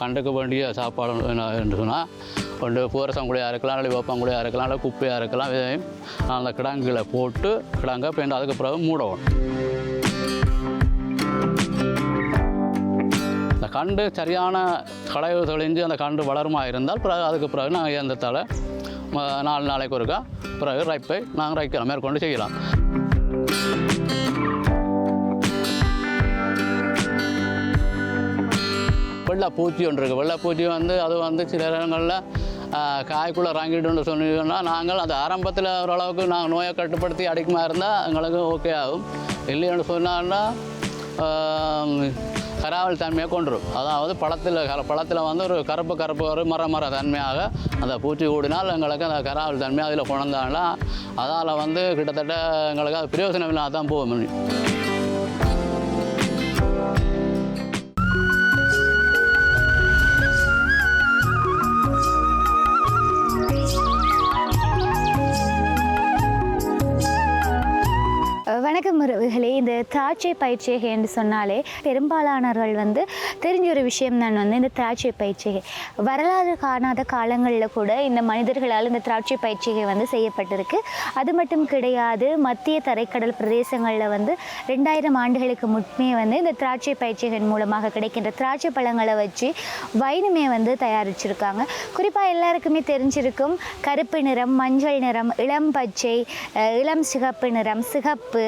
கண்டுக்க வேண்டிய சாப்பாடு என்ன என்று சொன்னால் ஒன்று பூரசங்குழியாக இருக்கலாம் இல்லை வேப்பங்குழியாக இருக்கலாம் இல்லை குப்பையாக இருக்கலாம் இதையும் நான் அந்த கிடங்குகளை போட்டு கிடங்க பேண்ட் அதுக்கு பிறகு மூடவும். இந்த கண்டு சரியான களைவு தெளிஞ்சு அந்த கண்டு வளருமா இருந்தால் பிறகு அதுக்கு பிறகு நாங்கள் இயந்திரத்தால் ம- நாலு நாளைக்கு ஒருக்கா பிறகு ரைப்பை நாங்கள் ரைக்கலாம் மேற்கொண்டு செய்யலாம். வெள்ளைப்பூச்சி ஒன்று இருக்குது வெள்ளைப்பூச்சி வந்து அது வந்து சில இடங்களில் காய்க்குள்ளே இறங்கிட்டுன்னு சொன்னீங்கன்னா நாங்கள் அந்த ஆரம்பத்தில் ஓரளவுக்கு நாங்கள் நோயை கட்டுப்படுத்தி அடிக்குமா இருந்தால் எங்களுக்கு ஓகே ஆகும். இல்லைன்னு சொன்னான்னா கராவல் தன்மையை கொண்டுரும் அதாவது பழத்தில் பழத்தில் வந்து ஒரு கருப்பு கருப்பு ஒரு மர மர தன்மையாக அந்த பூச்சி கூடினால் எங்களுக்கு அந்த கராவல் தன்மையாக அதில் கொண்டாங்கன்னா அதால் வந்து கிட்டத்தட்ட எங்களுக்கு அது பிரயோஜனம் இல்லாத தான் போகும். வணக்கம் உறவுகளே இந்த திராட்சை பயிற்சிகை என்று சொன்னாலே பெரும்பாலானவர்கள் வந்து தெரிஞ்ச ஒரு விஷயம் தான் வந்து இந்த திராட்சை பயிற்சிகை வரலாறு காணாத காலங்களில் கூட இந்த மனிதர்களால் இந்த திராட்சை பயிற்சிகை வந்து செய்யப்பட்டிருக்கு. அது மட்டும் கிடையாது மத்திய தரைக்கடல் பிரதேசங்களில் வந்து ரெண்டாயிரம் ஆண்டுகளுக்கு முன்னே வந்து இந்த திராட்சை பயிற்சிகள் மூலமாக கிடைக்கின்ற திராட்சை பழங்களை வச்சு வைனுமே வந்து தயாரிச்சிருக்காங்க. குறிப்பாக எல்லாருக்குமே தெரிஞ்சிருக்கும் கருப்பு நிறம் மஞ்சள் நிறம் இளம் பச்சை இளம் சிகப்பு நிறம் சிகப்பு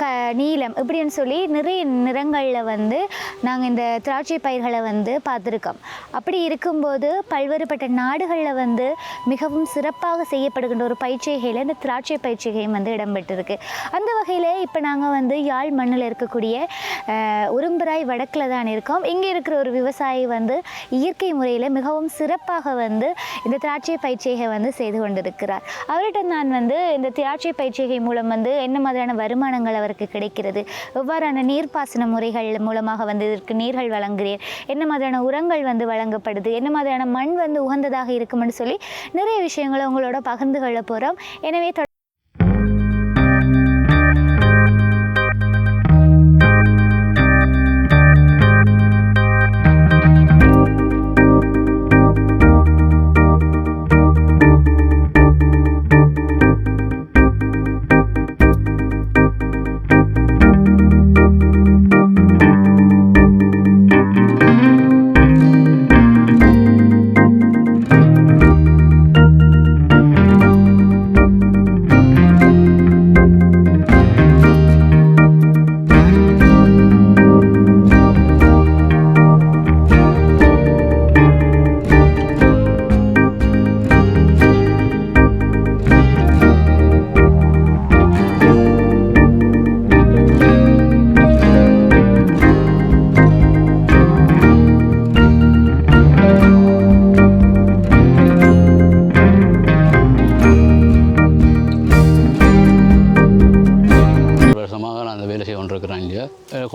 க நீலம் இப்படின்னு சொல்லி நிறைய நிறங்களில் வந்து நாங்கள் இந்த திராட்சை பயிர்களை வந்து பார்த்துருக்கோம். அப்படி இருக்கும்போது பல்வேறுபட்ட நாடுகளில் வந்து மிகவும் சிறப்பாக செய்யப்படுகின்ற ஒரு பயிற்சிகையில் இந்த திராட்சை பயிற்சிகையும் வந்து இடம்பெற்றிருக்கு. அந்த வகையில் இப்போ நாங்கள் வந்து யாழ் மண்ணில் இருக்கக்கூடிய உரும்பராய் வடக்கில் தான் இருக்கோம். இங்கே இருக்கிற ஒரு விவசாயி வந்து இயற்கை முறையில் மிகவும் சிறப்பாக வந்து இந்த திராட்சை பயிற்சிகை வந்து செய்து கொண்டிருக்கிறார். அவர்கிட்ட நான் வந்து இந்த திராட்சை பயிற்சிகை மூலம் வந்து என்ன மாதிரியான வருமானம் வருமானங்கள் அவருக்கு கிடைக்கிறது. எவ்வாறான நீர்ப்பாசன முறைகள் மூலமாக வந்து இதற்கு நீர்கள் வழங்குகிறேன் என்ன மாதிரியான உரங்கள் வந்து வழங்கப்படுது? என்ன மாதிரியான மண் வந்து உகந்ததாக இருக்கும்னு சொல்லி நிறைய விஷயங்களை உங்களோட பகிர்ந்து கொள்ள போகிறோம் எனவே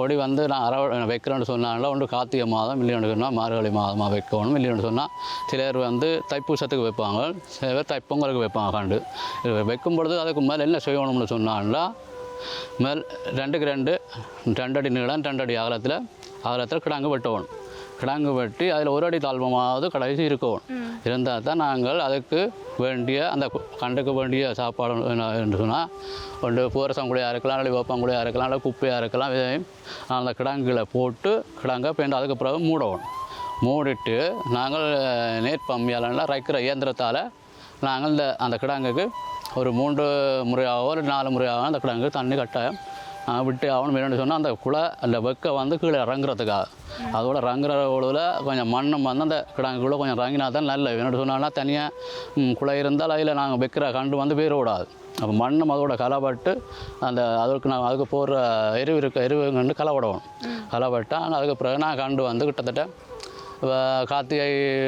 கொடி வந்து நான் அற வைக்கிறேன்னு சொன்னால ஒன்று கார்த்திகை மாதம் இல்லைன்னு சொன்னால் மார்கழி மாதமாக வைக்கணும் இல்லைன்னு சொன்னால் சிலர் வந்து தைப்பூசத்துக்கு வைப்பாங்க சில பேர் தைப்பொங்கலுக்கு வைப்பாங்க கண்டு. இது வைக்கும் பொழுது அதுக்கு மேலே என்ன செய்யணும்னு சொன்னாங்களா? மேல் ரெண்டுக்கு ரெண்டு ரெண்டடி நீளம் ரெண்டடி அகலத்தில் அகலத்தில் கிடாங்கு வெட்டணும். கிடாங்கு வெட்டி அதில் ஒரு அடி தாழ்வமாவது கடைசி இருக்கணும். இருந்தால் தான் நாங்கள் அதுக்கு வேண்டிய அந்த கண்டுக்க வேண்டிய சாப்பாடு என்ன என்று சொன்னால் ஒன்று பூரசங்குழியாக இருக்கலாம் இல்லை வேப்பங்குழியாக இருக்கலாம் இல்லை குப்பையாக இருக்கலாம் இதையும் அந்த கிடாங்குகளை போட்டு கிடாங்க பேண்ட் அதுக்கு பிறகு மூடணும். மூடிட்டு நாங்கள் நேர்ப்பம்மியால் ரைக்கிற இயந்திரத்தால் நாங்கள் இந்த அந்த கிடாங்குக்கு ஒரு மூன்று முறையாகவோ ஒரு நாலு முறையாகவோ அந்த கிடாங்கு தண்ணி கட்டாயம் விட்டு ஆகணும் வேணும்னு சொன்னால் அந்த குலை அந்த வெக்க வந்து கீழே இறங்குறதுக்காக. அதோட இறங்குற பொழுதுல கொஞ்சம் மண்ணும் வந்து அந்த கிடாங்குக்குள்ளே கொஞ்சம் இறங்கினா தான் நல்ல வேணும்னு சொன்னால்னா தனியாக குலை இருந்தால் அதில் நாங்கள் வைக்கிற கண்டு வந்து போயிடக்கூடாது விடாது அப்போ மண்ணும் அதோட களைப்பட்டு அந்த அதுக்கு நான் அதுக்கு போடுற எருவு இருக்க எருவு கண்டு களைப்படணும் களைப்பட்டால் அதுக்கு பிறகு நான் கண்டு வந்து கிட்டத்தட்ட வ- கார்த்திகை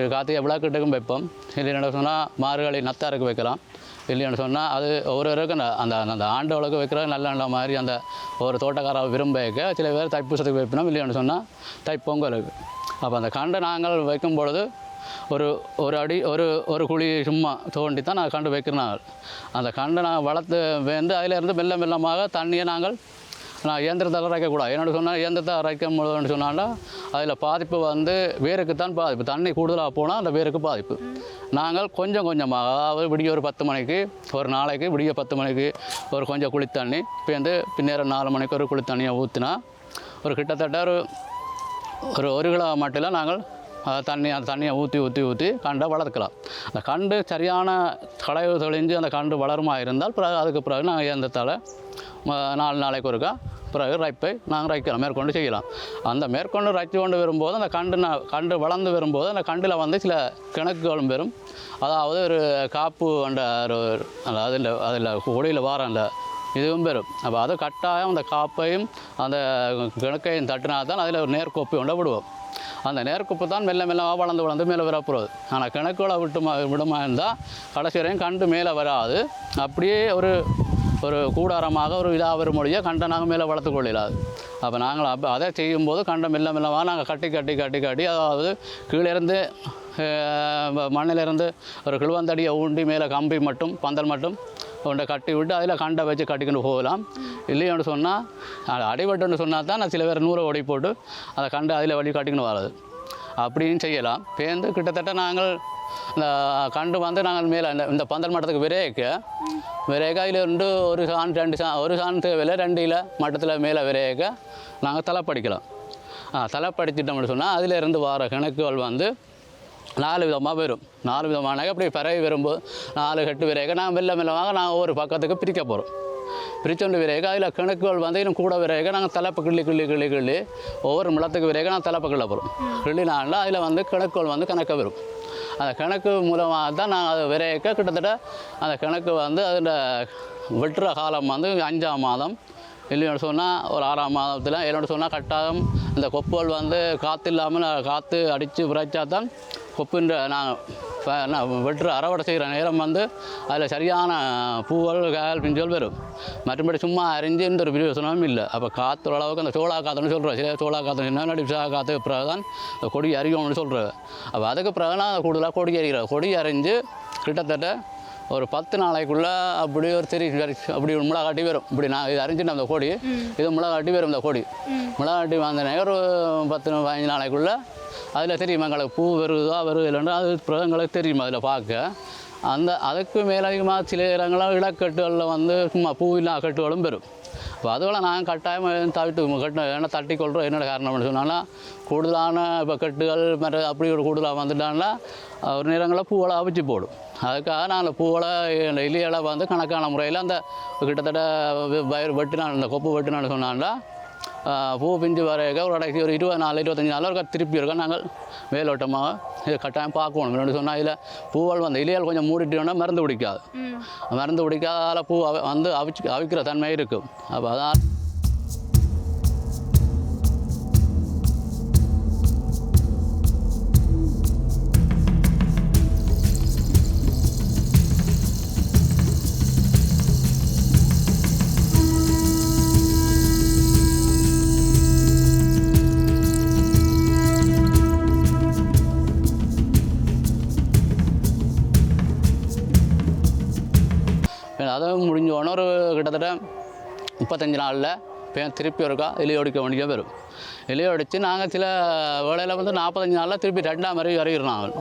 கார்த்திகை விளக்கிட்டுக்கும் வைப்போம். இல்லைன்னு சொன்னால் மார்கழி நத்தாருக்கு வைக்கலாம். இல்லைன்னு சொன்னால் அது ஒவ்வொருவருக்கும் அந்த அந்த அந்த ஆண்டவளுக்கு வைக்கிற நல்ல நல்ல மாதிரி அந்த ஒரு தோட்டக்கார விரும்ப வைக்க சில பேர் தைப்பூசத்துக்கு வைப்பினோம் இல்லைன்னு சொன்னால் தைப்பொங்கலுக்கு அப்போ அந்த கண்டை நாங்கள் வைக்கும் பொழுது ஒரு ஒரு அடி ஒரு ஒரு குழி சும்மா தோண்டி தான் நான் கண்டு வைக்கிறேன் அந்த கண்டை நாங்கள் வளர்த்து வந்து அதிலிருந்து மெல்ல மெல்லமாக தண்ணியை நாங்கள் நான் இயந்திரத்தால் அரைக்கக்கூடாது என்னோட சொன்னால் இயந்திரத்தை அரைக்கும் பொழுதுன்னு சொன்னாண்டா அதில் பாதிப்பு வந்து வேருக்கு தான் பாதிப்பு தண்ணி கூடுதலாக போனால் அந்த வேருக்கு பாதிப்பு. நாங்கள் கொஞ்சம் கொஞ்சமாக அதாவது விடிய ஒரு பத்து மணிக்கு ஒரு நாளைக்கு விடிய பத்து மணிக்கு ஒரு கொஞ்சம் குளித்தண்ணி பேருந்து பின்னேற நாலு மணிக்கு ஒரு குளித்தண்ணியை ஊற்றினா ஒரு கிட்டத்தட்ட ஒரு ஒரு ஒரு கிலோ மட்டில் நாங்கள் தண்ணி அந்த தண்ணியை ஊற்றி ஊற்றி ஊற்றி கண்டை வளர்க்கலாம். அந்த கண்டு சரியான களைவு தெளிஞ்சு அந்த கண்டு வளருமா இருந்தால் பிறகு அதுக்கு பிறகு நாங்கள் இயந்திரத்தால் நாலு நாளைக்கு ஒருக்கா பிறகு ரைப்பை நாங்கள் ரைக்கலாம் மேற்கொண்டு செய்யலாம். அந்த மேற்கொண்டு ரைத்து கொண்டு வரும்போது அந்த கண்டு கண்டு வளர்ந்து வரும்போது அந்த கண்டில் வந்து சில கிணக்குகளும் வரும் அதாவது ஒரு காப்பு அந்த ஒரு அதில் அதில் ஒளியில் வாரம் அந்த இதுவும் பெறும். அப்போ அது கட்டாயம் அந்த காப்பையும் அந்த கிணக்கையும் தட்டினா தான் அதில் ஒரு நேர்கோப்பை கொண்டு விடுவோம். அந்த நேர்கொப்பு தான் மெல்ல மெல்லமாக வளர்ந்து வளர்ந்து மேலே வரப்போகுது ஆனால் கிணக்குள்ள விட்டுமா விடுமா இருந்தால் கடைசி வரையும் கண்டு மேலே வராது. அப்படியே ஒரு ஒரு கூடாரமாக ஒரு இதாக வரும் மொழியை கண்டை நாங்கள் மேலே வளர்த்து கொள்ளிடாது அப்போ நாங்கள் அப்போ அதை செய்யும்போது கண்டம் மெல்ல மெல்லமாக நாங்கள் கட்டி கட்டி கட்டி கட்டி அதாவது கீழேருந்து மண்ணிலிருந்து ஒரு கிழுவந்தடியை ஊண்டி மேலே கம்பி மட்டும் பந்தல் மட்டும் கொண்டை கட்டி விட்டு அதில் கண்டை வச்சு கட்டிக்கிட்டு போகலாம். இல்லையோன்னு சொன்னால் அது அடிபட்டுன்னு சொன்னால் தான் நான் சில பேர் நூறை ஒடி போட்டு அதை கண்டை அதில் வழி கட்டிக்கின்னு வராது அப்படின்னு செய்யலாம். பேருந்து கிட்டத்தட்ட நாங்கள் இந்த கண்டு வந்து நாங்கள் மேலே இந்த இந்த பந்தல் மட்டத்துக்கு விரேக்க விரைக்க அதில் ஒரு சான் ரெண்டு சா ஒரு சான் தேவையில்லை ரெண்டு இல மட்டத்தில் மேலே விரைக்க நாங்கள் தலைப்படிக்கலாம் தலைப்படிச்சிட்டோம்னு சொன்னால் அதில் இருந்து வர கணக்குகள் வந்து நாலு விதமாக வரும். நாலு விதமான அப்படி பறவை வரும்போது நாலு கட்டு விரைக்க நான் மெல்ல மெல்லமாக நான் ஒவ்வொரு பக்கத்துக்கு பிரிக்க போகிறோம் பிரிச்சொண்டு விரைக அதில் கணக்குகள் வந்து இன்னும் கூட விரைக நாங்கள் தலைப்பு கிள்ளி கிள்ளி கிள்ளி கிள்ளி ஒவ்வொரு மிளத்துக்கு விரைக நான் தலைப்பு கிள்ள போகிறோம் கிள்ளினால அதில் வந்து கணக்குகள் வந்து கணக்க வரும். அந்த கணக்கு மூலமாக தான் நான் அதை விரைக்க கிட்டத்தட்ட அந்த கணக்கு வந்து அதில் வெட்டுற காலம் வந்து அஞ்சாம் மாதம். இல்லைன்னு சொன்னால் ஒரு ஆறாம் மாதத்தில். என்னோட சொன்னால் கட்டாயம் இந்த கொப்பல் வந்து காற்று இல்லாமல் காற்று அடித்து விரைச்சா தான் கொப்புன்ற நான் வெட்டுற அறவடை செய்கிற நேரம் வந்து அதில் சரியான பூவல் காயல் பிஞ்சல் வரும். மற்றபடி சும்மா அரிஞ்சுன்ற ஒரு பிரயோசனமும் இல்லை. அப்போ காற்று அளவுக்கு அந்த சோளா காற்றுன்னு சொல்கிறேன் சில சோளா காற்று என்ன விசா காற்று பிறகு தான் கொடி அறியும்னு சொல்கிறேன் அப்போ அதுக்கு பிறகு நான் கூடுதலாக கொடி அறிகிறேன் கொடி அறிஞ்சு கிட்டத்தட்ட ஒரு பத்து நாளைக்குள்ளே அப்படி ஒரு தெரி அப்படி ஒரு மிளகாட்டி வரும். இப்படி நான் இது அரிஞ்சிட்டு அந்த கொடி இது மிளகாட்டி வரும் இந்த கொடி. மிளகாட்டி வந்தனே ஒரு பத்து பதினஞ்சு நாளைக்குள்ளே அதில் தெரியும் எங்களுக்கு பூ வருதா வருது இல்லைன்னா அது பிறகு எங்களுக்கு தெரியும் அதில் பார்க்க. அந்த அதுக்கு மேலதிகமாக சில இடங்களில் இலக்கட்டுகளில் வந்து சும்மா பூ இல்லா கட்டுகளும் வரும் இப்போ அதுகளை நான் கட்டாயம் தவிட்டு கட்டு ஏன்னா தட்டி கொள்கிறோம் என்னோட காரணம்னு சொன்னாலும் கூடுதலான இப்போ கட்டுகள் மற்ற அப்படி ஒரு கூடுதலாக வந்துட்டாங்கன்னா ஒரு நேரங்களில் பூவளை அவிச்சு போடும். அதுக்காக நாங்கள் பூவளை பூவலை இலியலை வந்து கணக்கான முறையில் அந்த கிட்டத்தட்ட வயிறு வெட்டினான் அந்த கொப்பு வெட்டினான்னு சொன்னாங்கன்னா பூ பிஞ்சு வரைக்க ஒரு கடைசி ஒரு இருபது நாள் இருபத்தஞ்சி நாள் ஒரு திருப்பி இருக்கோம். நாங்கள் மேலோட்டமாக இதை கட்டாயம் பார்க்கணும். என்னென்னு சொன்னால் இதில் பூவல் வந்து இலையால் கொஞ்சம் மூடிட்டோன்னா மருந்து பிடிக்காது மருந்து பிடிக்காதால பூ வந்து அவிச்சு அவிக்கிற தன்மை இருக்கும். அப்போ அதான் முப்பத்தஞ்சு நாளில் இப்போ திருப்பி ஒருக்கா இலையொடிக்க வேண்டிய வரும். இலையொடித்து நாங்கள் சில வேலையில் வந்து நாற்பத்தஞ்சு நாளில் திருப்பி ரெண்டாம் வரையும் வரைகிறோம் நாங்கள்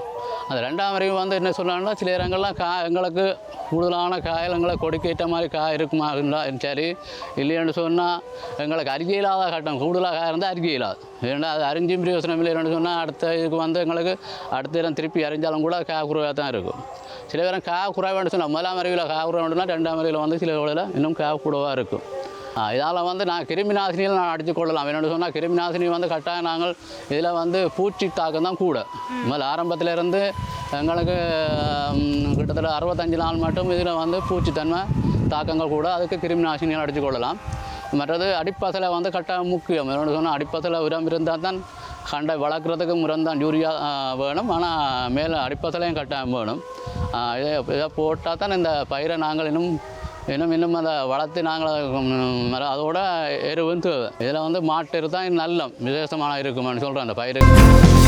அந்த ரெண்டாம் வரையும் வந்து என்ன சொல்லலாம்னா சில இடங்கள்லாம் கா எங்களுக்கு கூடுதலான காயில் எங்களை கொடுக்கேற்ற மாதிரி காய் இருக்குமா இருந்தால் சரி இல்லைன்னு சொன்னால் எங்களுக்கு அருகே இல்லாத கட்டம் கூடுதலாக காய் இருந்தால் அருகே இல்லாது. ஏன்னா அது அறிஞ்சும் பிரயோசனம் இல்லைன்னு சொன்னால் அடுத்த இதுக்கு வந்து எங்களுக்கு அடுத்த இடம் திருப்பி அரிஞ்சாலும் கூட காய் குறைவாக தான் இருக்கும். சில பேரும் கா குறைவான்னு சொன்னால் முதலாம் அறிவில் கா குறைவாண்டுனா ரெண்டாம் அறிவில் வந்து சில வேளையில் இன்னும் கா கூடவாக இருக்கும். இதால் வந்து நான் கிருமி நாசினியில் நான் அடித்து கொள்ளலாம் என்னென்னு சொன்னால் கிருமி நாசினி வந்து கட்டாயம் நாங்கள் இதில் வந்து பூச்சி தாக்கம் தான் கூட. முதல்ல ஆரம்பத்திலேருந்து எங்களுக்கு கிட்டத்தட்ட அறுபத்தஞ்சு நாள் மட்டும் இதில் வந்து பூச்சித்தன்மை தாக்கங்கள் கூட அதுக்கு கிருமி நாசினியில் அடித்து கொள்ளலாம் மற்றது அடிப்பசலை வந்து கட்டாயம் முக்கியம். என்னோட சொன்னால் அடிப்பசலை உரம் இருந்தால் தான் கண்டை வளர்க்குறதுக்கு உரம் தான் யூரியா வேணும். ஆனால் மேலே அடிப்பசலையும் கட்டாயம் வேணும். இதை இதை போட்டால் தான் இந்த பயிரை நாங்கள் இன்னும் இன்னும் இன்னும் அதை வளர்த்து நாங்கள் அதோட எருவும் தேவை இதில் வந்து மாட்டு தான் நல்ல விசேஷமான இருக்குமான்னு சொல்கிறேன் அந்த பயிருக்கு.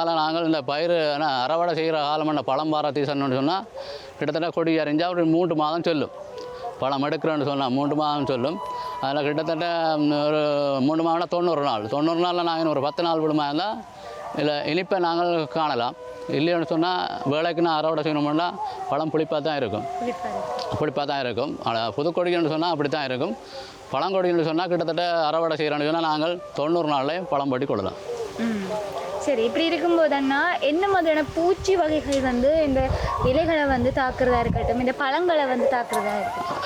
அங்கால நாங்கள் இந்த பயிர் அறவடை செய்கிற காலம் என்ன பழம் பார சீசன்னு சொன்னால் கிட்டத்தட்ட கொடி அரைஞ்சால் ஒரு மூன்று மாதம் சொல்லும். பழம் எடுக்கிறோன்னு சொன்னால் மூன்று மாதம் சொல்லும். அதில் கிட்டத்தட்ட ஒரு மூணு மாதம் தொண்ணூறு நாள். தொண்ணூறு நாளில் நாங்கள் ஒரு பத்து நாள் விடுமா இருந்தால் இல்லை இனிப்பை நாங்கள் காணலாம். இல்லைன்னு சொன்னால் வேலைக்கு நான் அறவடை செய்யணும்னா பழம் புளிப்பாக தான் இருக்கும். புளிப்பாக தான் இருக்கும். ஆனால் புதுக்கொடின்னு சொன்னால் அப்படி தான் இருக்கும். பழங்கொடின்னு சொன்னால் கிட்டத்தட்ட அறவடை செய்கிறோன்னு சொன்னால் நாங்கள் தொண்ணூறு நாள்லேயே பழம் பட்டி கொள்ளலாம். சரி இப்படி இருக்கும்போது அண்ணா என்ன மாதிரியான பூச்சி வகைகள் வந்து இந்த இலைகளை வந்து தாக்குறதா இருக்கட்டும் இந்த பழங்களை வந்து தாக்குறதா இருக்கட்டும்?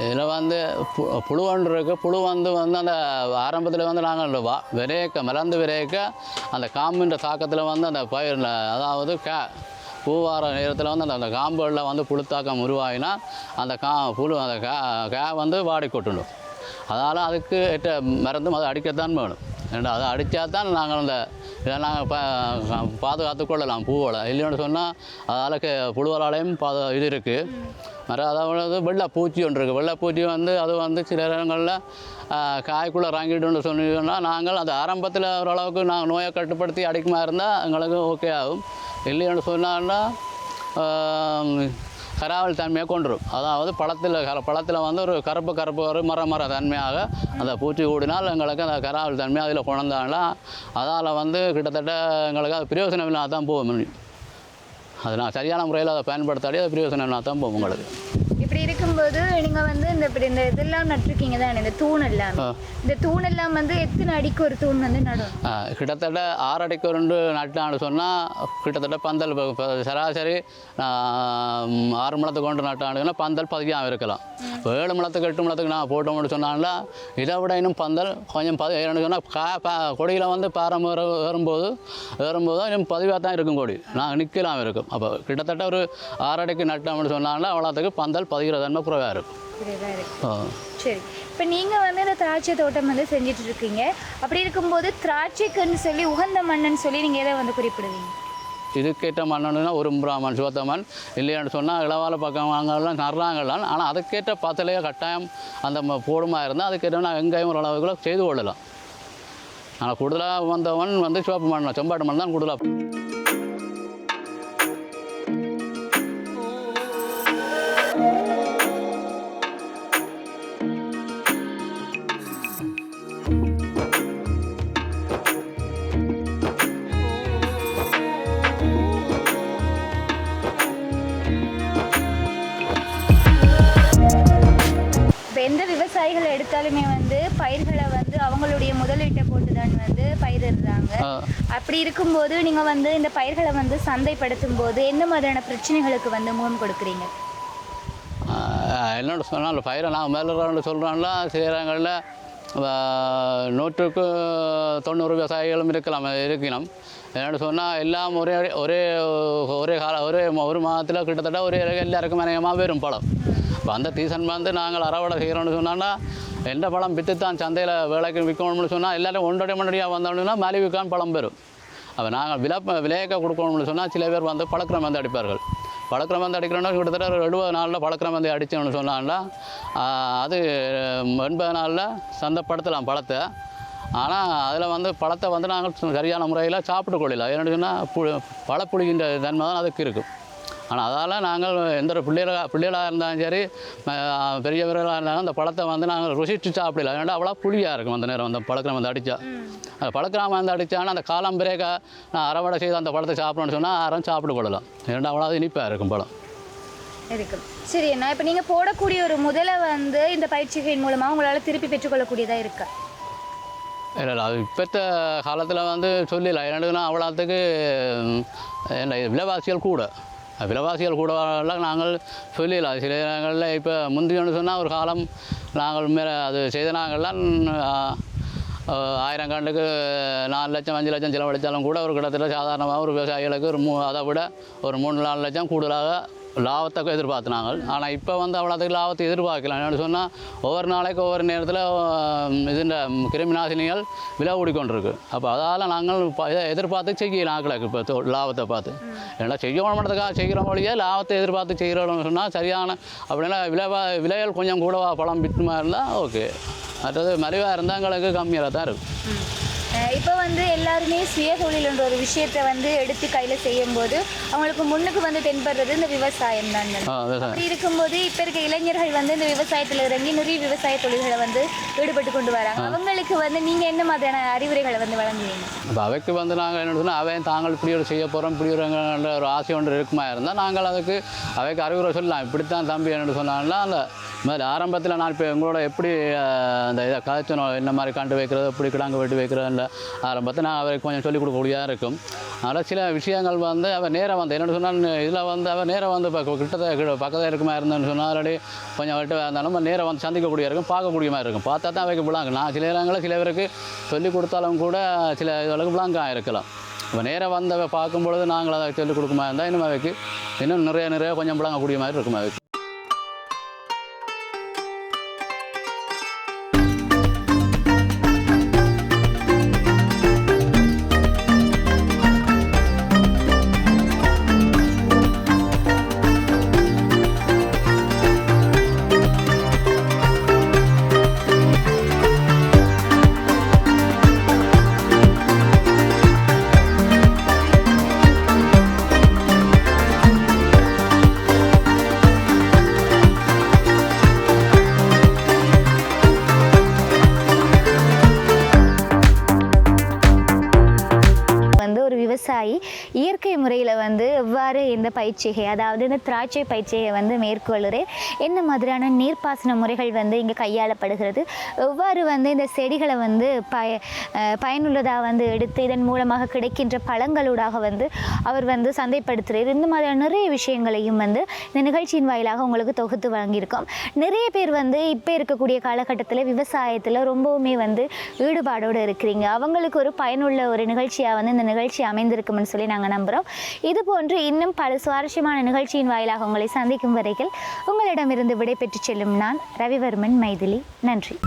இதில் வந்து பு புழு ஒன்று இருக்குது புழு வந்து வந்து அந்த ஆரம்பத்தில் வந்து நாங்கள் வா விரைக்க மலர்ந்து விரைக்க அந்த காம்பின்ற தாக்கத்தில் வந்து அந்த பயிரில் அதாவது கே பூவார நேரத்தில் வந்து அந்த அந்த காம்புகளில் வந்து புழுத்தாக்கம் உருவாகினா அந்த கா புழு அந்த கா கே வந்து வாடி கொட்டுடும் அதனால் அதுக்கு மறந்து மருந்து அதை அடிக்கத்தான் வேணும். ஏன்னா அதை அடித்தா தான் நாங்கள் அந்த இதை நாங்கள் பா பாதுகாத்து கொள்ளலாம் பூவோலை இல்லைன்னு சொன்னால் அதால் புழுவலாலையும் பாது இது இருக்குது மறு அதாவது வெள்ளை பூச்சி ஒன்று இருக்குது வெள்ளை பூச்சி வந்து அது வந்து சில இடங்களில் காய்க்குள்ளே இறங்கிட்டுன்னு சொன்னீங்கன்னா நாங்கள் அந்த ஆரம்பத்தில் ஓரளவுக்கு நாங்கள் நோயை கட்டுப்படுத்தி அடிக்குமா இருந்தால் எங்களுக்கு ஓகே ஆகும். இல்லைன்னு சொன்னான்னா கராவல் தன்மையை கொண்டுரும் அதாவது பழத்தில் கர பழத்தில் வந்து ஒரு கருப்பு கருப்பு ஒரு மர மர தன்மையாக அந்த பூச்சி கூடினால் எங்களுக்கு அந்த கராவல் தன்மை அதில் கொண்டாண்டா அதால் வந்து கிட்டத்தட்ட எங்களுக்கு அது பிரயோஜனம் இல்லாத தான் போகும். அது நான் சரியான முறையில் அதை பயன்படுத்தாடி அது பிரயோஜனம் இல்லாத தான் போகும் உங்களுக்கு. இருக்கும்போது நீங்க வந்து இந்த இப்படி இந்த இதெல்லாம் நட்டிருக்கீங்க தான் இந்த தூண் எல்லாம். இந்த தூண் எல்லாம் வந்து எத்தனை அடிக்கு ஒரு தூண் வந்து நடும்? கிட்டத்தட்ட ஆறு அடிக்கு ரெண்டு நட்டான்னு சொன்னால் கிட்டத்தட்ட பந்தல் சராசரி ஆறு மணத்துக்கு கொண்டு நட்டாண்டுன்னா பந்தல் பதிக்காம இருக்கலாம். ஏழு மணத்துக்கு எட்டு மணத்துக்கு நான் போட்டோம்னு சொன்னாங்களா இதை விட இன்னும் பந்தல் கொஞ்சம் பதி சொன்னால் கா பா கொடியில் வந்து பாரம் ஏற ஏறும்போது ஏறும்போது இன்னும் பதிவாக தான் இருக்கும் கொடி. நான் நிற்கலாம் இருக்கும். அப்போ கிட்டத்தட்ட ஒரு ஆறு அடிக்கு நட்டோம்னு சொன்னாங்கன்னா அவ்வளோத்துக்கு பந்தல் பதிகிற தன்மை குறைவாக இருக்கும். சரி. இப்போ நீங்கள் வந்து இந்த திராட்சை தோட்டம் வந்து செஞ்சுட்டு இருக்கீங்க அப்படி இருக்கும்போது திராட்சைக்குன்னு சொல்லி உகந்த மண்ணுன்னு சொல்லி நீங்கள் எதை வந்து குறிப்பிடுவீங்க? இதுக்கேற்ற மண்ணுன்னா ஒரு பிராமன் சிவத்த மண் இல்லையான்னு சொன்னால் இளவால பக்கம் வாங்கலாம் நடுறாங்கலாம் ஆனால் அதுக்கேற்ற பத்தலையோ கட்டாயம் அந்த போடுமா இருந்தால் அதுக்கேற்ற நான் வெங்காயம் ஒரு அளவுக்குள்ள செய்து கொள்ளலாம். ஆனால் கூடுதலாக வந்தவன் வந்து சிவப்பு மண் செம்பாட்டு மண் தான் கூடுதலாக விவசாயிகளை எடுத்தாலுமே வந்து பயிர்களை வந்து அவங்களுடைய முதலீட்டை போட்டு தான் வந்து பயிரிடுறாங்க. அப்படி இருக்கும்போது நீங்கள் வந்து இந்த பயிர்களை வந்து சந்தைப்படுத்தும் போது எந்த மாதிரியான பிரச்சனைகளுக்கு வந்து முகம் கொடுக்குறீங்க? என்னோட சொன்னால் பயிரை நான் மேலே சொல்கிறாங்களா செய்கிறாங்களில் நூற்றுக்கு தொண்ணூறு விவசாயிகளும் இருக்கலாம் இருக்கணும் என்னென்னு சொன்னால் எல்லாம் ஒரே ஒரே ஒரே கால ஒரே ஒரு மாதத்தில் கிட்டத்தட்ட ஒரே எல்லாருக்கும் அநேகமாக வரும் பழம். இப்போ அந்த சீசன் வந்து நாங்கள் அறவடை செய்கிறோம்னு சொன்னோன்னா எந்த பழம் விற்றுத்தான் சந்தையில் வேலைக்கு விற்கணும்னு சொன்னால் எல்லாரும் ஒன்றரை முன்னாடியாக வந்தோம்னா மலி விற்கான் பழம் பெறும். அப்போ நாங்கள் விலை விலையக்க கொடுக்கணும்னு சொன்னால் சில பேர் வந்து பழக்கிறம் வந்து அடிப்பார்கள். பழக்கிறம் வந்து அடிக்கிறோன்னா கிட்டத்தட்ட ஒரு எழுபது நாளில் பழக்கிறம் வந்து அடித்தோம்னு சொன்னாங்கன்னா அது எண்பது நாளில் சந்தைப்படுத்தலாம் பழத்தை. ஆனால் அதில் வந்து பழத்தை வந்து நாங்கள் சரியான முறையில் சாப்பிட்டு கொள்ளலாம் ஏன்னு சொன்னால் பு பழப்புளிக்கின்ற தன்மை தான் அதுக்கு இருக்கும் ஆனால் அதால் நாங்கள் எந்த ஒரு பிள்ளைகளா பிள்ளைகளாக இருந்தாலும் சரி அஹ், பெரியவர்களாக இருந்தாலும் அந்த பழத்தை வந்து நாங்கள் ருசித்து சாப்பிடலாம் ஏன்னா அவ்வளோ புளியாக இருக்கும் அந்த நேரம் அந்த பழக்கிற வந்து அடித்தா அது பழக்கிராம வந்து அடித்தானா அந்த காலம் பிரேக்க நான் அறவடை செய்து அந்த பழத்தை சாப்பிடணும்னு சொன்னால் அறம் சாப்பிட்டு கொள்ளலாம். ஏன்னா அவ்வளோ இனிப்பாக இருக்கும் பழம். இருக்கும். சரி அண்ணா இப்போ நீங்கள் போடக்கூடிய ஒரு முதலை வந்து இந்த பயிற்சிகளின் மூலமாக உங்களால் திருப்பி பெற்றுக்கொள்ளக்கூடியதாக இருக்கா? இல்லை இல்லை அது இப்போத்த காலத்தில் வந்து சொல்லிடலாம். ஏன்னா அவ்வளோத்துக்கு என்ன விலைவாசிகள் கூட. விலைவாசிகள் கூட நாங்கள் சொல்லிடலாம் சில இடங்களில் இப்போ முந்தியோன்னு சொன்னால் ஒரு காலம் நாங்கள் மேலே அது செய்த நாங்கள்லாம் ஆயிரம் கண்டுக்கு நாலு லட்சம் அஞ்சு லட்சம் செலவழித்தாலும் கூட ஒரு கிட்டத்தட்ட சாதாரணமாக ஒரு விவசாயிகளுக்கு ஒரு மூ அதை விட ஒரு மூணு நாலு லட்சம் கூடுதலாக லாபத்தை எதிர்பார்த்து நாங்கள் ஆனால் இப்போ வந்து அவ்வளோத்துக்கு லாபத்தை எதிர்பார்க்கலாம் என்னென்னு சொன்னால் ஒவ்வொரு நாளைக்கு ஒவ்வொரு நேரத்தில் இதுன்ற கிருமி நாசினிகள் விலை ஓடிக்கொண்டிருக்கு. அப்போ அதால் நாங்கள் இதை எதிர்பார்த்து செய்யலாம் ஆக்களுக்கு இப்போ லாபத்தை பார்த்து. ஏன்னா செய்ய மாட்டதுக்காக செய்கிற வழியே லாபத்தை எதிர்பார்த்து செய்கிறோம்னு சொன்னால் சரியான அப்படின்னா விலை விலைகள் கொஞ்சம் கூடவா பழம் விட்டுமா இருந்தால் ஓகே மற்றது மலிவாக இருந்தால் எங்களுக்கு கம்மியாக தான் இருக்கும். இப்போ வந்து எல்லாருமே சுய தொழில்ன்ற ஒரு விஷயத்தை வந்து எடுத்து கையில் செய்யும்போது அவங்களுக்கு முன்னுக்கு வந்து தென்படுறது இந்த விவசாயம் தான் அப்படி இருக்கும்போது இப்போ இருக்க இளைஞர்கள் வந்து இந்த விவசாயத்தில் இறங்கி நிறைய விவசாய தொழில்களை வந்து ஈடுபட்டு கொண்டு வராங்க. அவங்களுக்கு வந்து நீங்கள் என்ன மாதிரியான அறிவுரைகளை வந்து வழங்குவீங்க? இப்போ அவைக்கு வந்து நாங்கள் என்ன சொன்னால் அவன் தாங்கள் இப்படி ஒரு செய்ய போகிறோம் இப்படி ஒரு ஒரு ஆசை ஒன்று இருக்குமா இருந்தால் நாங்கள் அதுக்கு அவைக்கு அறிவுரை சொல்லலாம். இப்படித்தான் தம்பி என்ன சொன்னாங்கன்னா அந்த மாதிரி ஆரம்பத்தில் நான் இப்போ எங்களோட எப்படி அந்த இதை கதைச்சனோம் என்ன மாதிரி கண்டு வைக்கிறது எப்படி கிடாங்கு வெட்டி வைக்கிறது இல்லை ஆரம்பத்தில் நான் அவருக்கு கொஞ்சம் சொல்லிக் கொடுக்கக்கூடியதாக இருக்கும். அதனால் சில விஷயங்கள் வந்து அவன் நேராக வந்து என்னென்னு சொன்னால் இதில் வந்து அவன் நேராக வந்து இப்போ கிட்டத்தட்ட பக்கத்தில் இருக்குமா இருந்தேன்னு சொன்னால் ஆல்ரெடி கொஞ்சம் விட்டு இருந்தாலும் நேராக வந்து சந்திக்கக்கூடிய இருக்கும் பார்க்கக்கூடிய மாதிரி இருக்கும். பார்த்தா தான் அவைக்கு விளாங்க நான் சில இடங்களில் சில பேருக்கு சொல்லிக் கொடுத்தாலும் கூட சில இதுகளுக்கு விளாங்க இருக்கலாம். இப்போ நேராக வந்தவை பார்க்கும்பொழுது நாங்கள் அதை சொல்லிக் கொடுக்குமா இருந்தால் இன்னும் அவைக்கு இன்னும் நிறைய நிறைய கொஞ்சம் விளாங்கக்கூடிய மாதிரி இருக்கும் அவைக்கு இயற்கை முறையில் வந்து எவ்வாறு இந்த பயிற்சிகை அதாவது இந்த திராட்சை பயிற்சியை வந்து மேற்கொள்கிறேன் என்ன மாதிரியான நீர்ப்பாசன முறைகள் வந்து இங்கே கையாளப்படுகிறது? எவ்வாறு வந்து இந்த செடிகளை வந்து பய பயனுள்ளதாக வந்து எடுத்து இதன் மூலமாக கிடைக்கின்ற பழங்களூடாக வந்து அவர் வந்து சந்தைப்படுத்துகிறார் இந்த மாதிரியான நிறைய விஷயங்களையும் வந்து இந்த நிகழ்ச்சியின் வாயிலாக உங்களுக்கு தொகுத்து வழங்கியிருக்கோம். நிறைய பேர் வந்து இப்போ இருக்கக்கூடிய காலகட்டத்தில் விவசாயத்தில் ரொம்பவுமே வந்து ஈடுபாடோடு இருக்கிறீங்க. அவங்களுக்கு ஒரு பயனுள்ள ஒரு நிகழ்ச்சியாக வந்து இந்த நிகழ்ச்சி அமைந்திருக்கும்னு சொல்லி நாங்கள் நம்புகிறோம் இது போன்று இன்னும் பல சுவாரஸ்யமான நிகழ்ச்சியின் வாயிலாக உங்களை சந்திக்கும் வரையில் உங்களிடமிருந்து விடைபெற்று செல்லும் நான் ரவிவர்மன் மைதிலி. நன்றி.